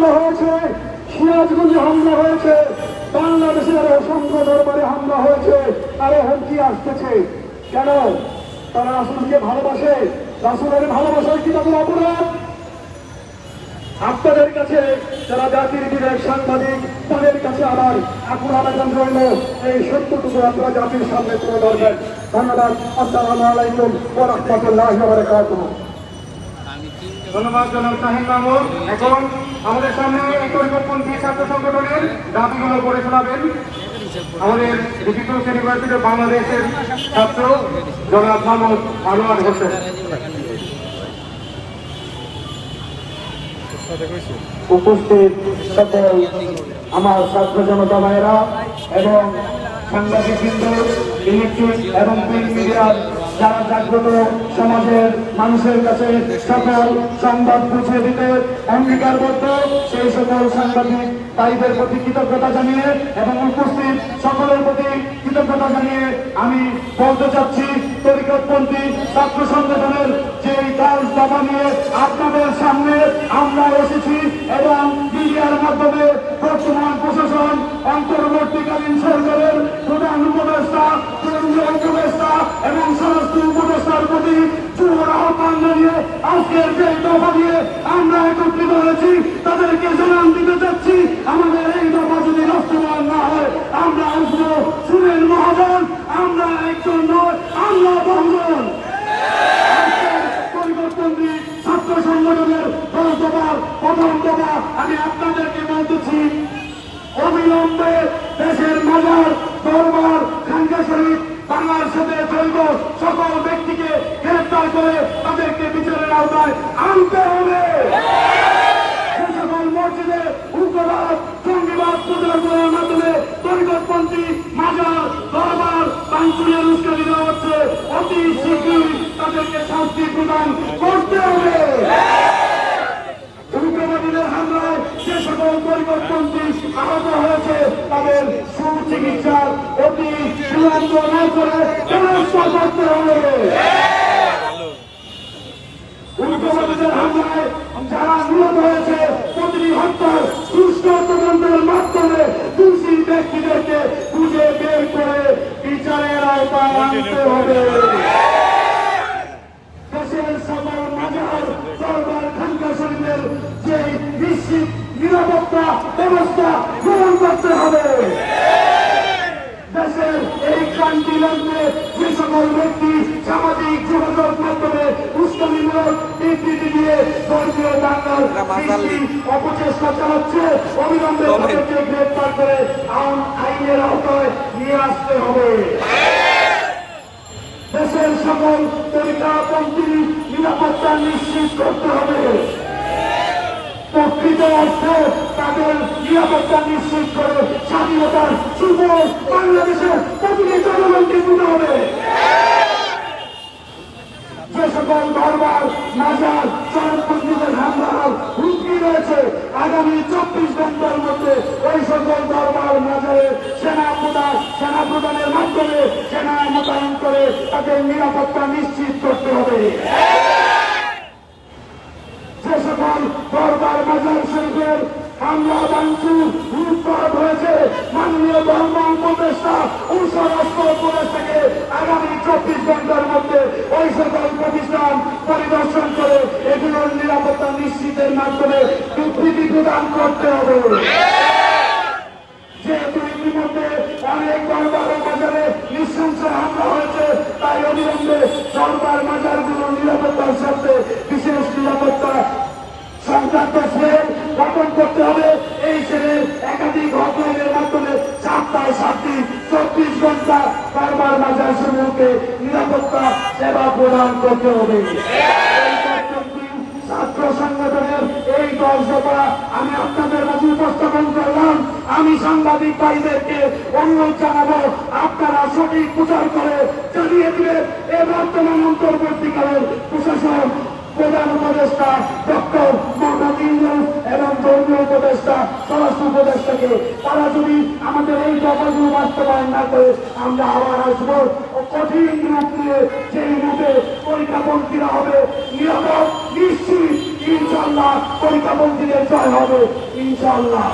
হামলা হয়েছে, সিরাজগঞ্জে হামলা হয়েছে বাংলাদেশের অসংখ্য দরবারে হামলা হয়েছে, আরও হুমকি আসতেছে। কেন? তারা রাসুলকে ভালোবাসে। রাসুলের ভালোবাসার কি তাদের অপরাধ? আপনাদের কাছে যারা জাতির বিবেক সাংবাদিক, তাদের কাছে আমার এখন আবেদন রইল, এই সত্যটুকু আপনারা জাতির সামনে তুলে ধরবেন। ধন্যবাদ। আসসালামু আলাইকুম ওয়া রাহমাতুল্লাহি ওয়া বারাকাতুহু। ধন্যবাদ এখন আমাদের সামনে ছাত্র সংগঠনের আমাদের বাংলাদেশের ছাত্র উপস্থিত সকল আমার ছাত্র জনতা ভাইয়েরা এবং সাংবাদিকবৃন্দ, ইলেকট্রিক এবং প্রিন্ট মিডিয়ার যারা জাগ্রত সমাজের মানুষের কাছে সকল সংবাদ পৌঁছে দিতে অঙ্গীকারবদ্ধ, সেই সকল সাংবাদিক তাইদের প্রতি কৃতজ্ঞতা জানিয়ে এবং উপস্থিত সকলের প্রতি কৃতজ্ঞতা জানিয়ে আমি বলতে চাচ্ছি, তরিকতপন্থী ছাত্র সংগঠনের যে কাজ দাবা নিয়ে আপনাদের সামনে আমরা এসেছি এবং মিডিয়ার আজকের যে দফা নিয়ে আমরা একত্রিত হয়েছি। তাদেরকে জানান দিতে চাচ্ছি, আমাদের এই দফা যদি বাস্তবায়ন না হয়, আমরা আসব শুনেন মহাজন, আমরা একজন নয়, আমরা বহুজন। পরিবর্তনটি ছাত্র সংগঠনের দফার প্রথম দফা আমি আপনাদেরকে বলতেছি, অবিলম্বে দেশের মাজার, দরবার, খানকা শরীফ বাংলার সাথে জড়িত সকল ব্যক্তিকে গ্রেফতার করে তাদেরকে বিচারের আওতায় আনতে হবে সে সকল মসজিদে উগ্রবাদ জঙ্গিবাদ প্রচার করার মাধ্যমে তরিকতপন্থী মাজার দরবার উস্কানি দেওয়া হচ্ছে অতি শীঘ্রই তাদেরকে শাস্তি প্রদান করতে হবে। উগ্রবাদীদের হামলায় হয়েছে, তাদের সুচিকিৎসার অতি চূড়ান্ত না করে ব্যবস্থা করতে তদন্তের মাধ্যমে দোষী ব্যক্তিদেরকে খুঁজে বের করে বিচারের আওতায় আনতে হবে। দরবার খানকা শরীফের যে নিশ্চিত নিরাপত্তা ব্যবস্থা গ্রহণ করতে হবে দেশের এই ক্রান্তি লগ্নে যে সকল ব্যক্তি সামাজিক যোগাযোগ মাধ্যমে উস্কানিমূলক বিবৃতি দিয়ে ধর্মীয় দাঙ্গার অপচেষ্টা চালাচ্ছে অবিলম্বে তাদেরকে গ্রেপ্তার করে আইন আইনের আওতায় নিয়ে আসতে হবে। দেশের সকল তরিকাপন্থী নিরাপত্তা নিশ্চিত করতে হবে। প্রকৃত অর্থে তাদের নিরাপত্তা নিশ্চিত করে স্বাধীনতার শুভ নিরাপত্তা নিশ্চিত করতে হবে। যে সকল দরবার মাজার শরীফের হামলা, ভাঙচুর, লুটপাট হয়েছে, মাননীয় ধর্ম উপদেষ্টা স্বরাষ্ট্র উপদেষ্টাকে আগামী চব্বিশ ঘণ্টার মধ্যে ওই সকল প্রতিষ্ঠান পরিদর্শন করে এগুলোর নিরাপত্তা নিশ্চিতের মাধ্যমে বিবৃতি প্রদান করতে হবে। যেহেতু ইতিমধ্যে অনেক দরবার বাজারে নৃশংস হামলা হয়েছে তাই অবিলম্বে দরবার বাজারগুলোর নিরাপত্তার সাথে বিশেষ নিরাপত্তা সংক্রান্ত সেল গঠন করতে হবে। এই সেলের একাধিক হটলাইনের মাধ্যমে সাতটায় সাতটি, চব্বিশ ঘণ্টা দরবার বাজার সমূহকে নিরাপত্তা সেবা প্রদান করতে হবে। ছাত্র সংগঠনের এই দশ দফা আমি আপনাদের মাঝে উপস্থাপন করলাম। আমি সাংবাদিক ভাইদেরকে অনুরোধ জানাব, আপনারা সঠিক প্রচার করে জানিয়ে দিবেন। এ বর্তমান অন্তর্বর্তীকালের প্রশাসন প্রধান উপদেষ্টা ডক্টর মোহাম্মদ ধর্মীয় উপদেষ্টা, স্বরাষ্ট্র উপদেষ্টাকে, তারা যদি আমাদের এই দফাগুলো বাস্তবায়ন না করে, আমরা আবার আসব কঠিন রূপ নিয়ে সেই রূপে পরীক্ষাপন্থীরা হবে। নিরাপদ, নিশ্চিত ইনশাল্লাহ পরীক্ষাপন্থীদের জয় হবে ইনশাল্লাহ